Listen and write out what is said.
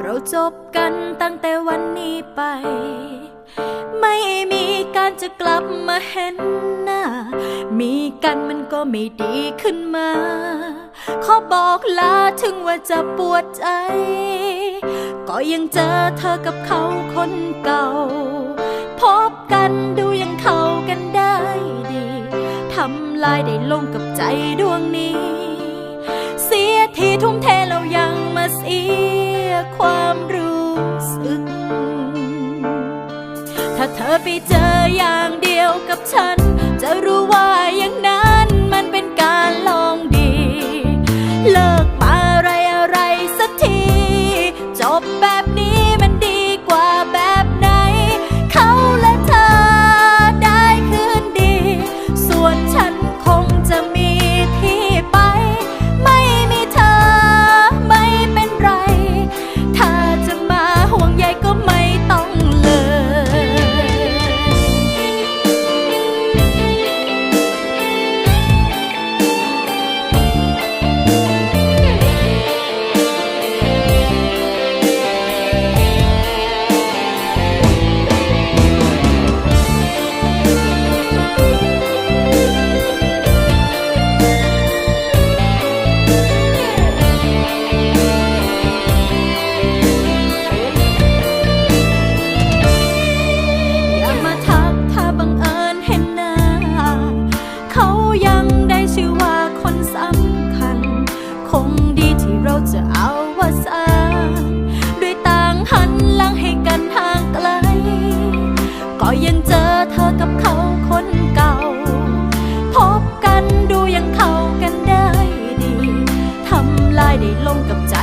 เราจบกันตั้งแต่วันนี้ไป ไม่มีการจะกลับมาเห็นหน้า มีกันมันก็ไม่ดีขึ้นมา ขอบอกลาถึงว่าจะปวดใจ ก็ยังเจอเธอกับเขาคนเก่า พบกันดูยังเข้ากันได้ดี ทำลายได้ลงกับใจดวงนี้ ที่ทุ่มเทเรายังมาเสียความรู้สึก ถ้าเธอไปเจออย่างเดียวกับฉัน จะรู้ว่า คงดีที่เราจะเอาว่าสาด้วยต่างหันหลังให้กันห่างไกล ก็ยังเจอเธอกับเขาคนเก่า พบกันดูยังเข้ากันได้ดี ทำลายได้ลงกับใจ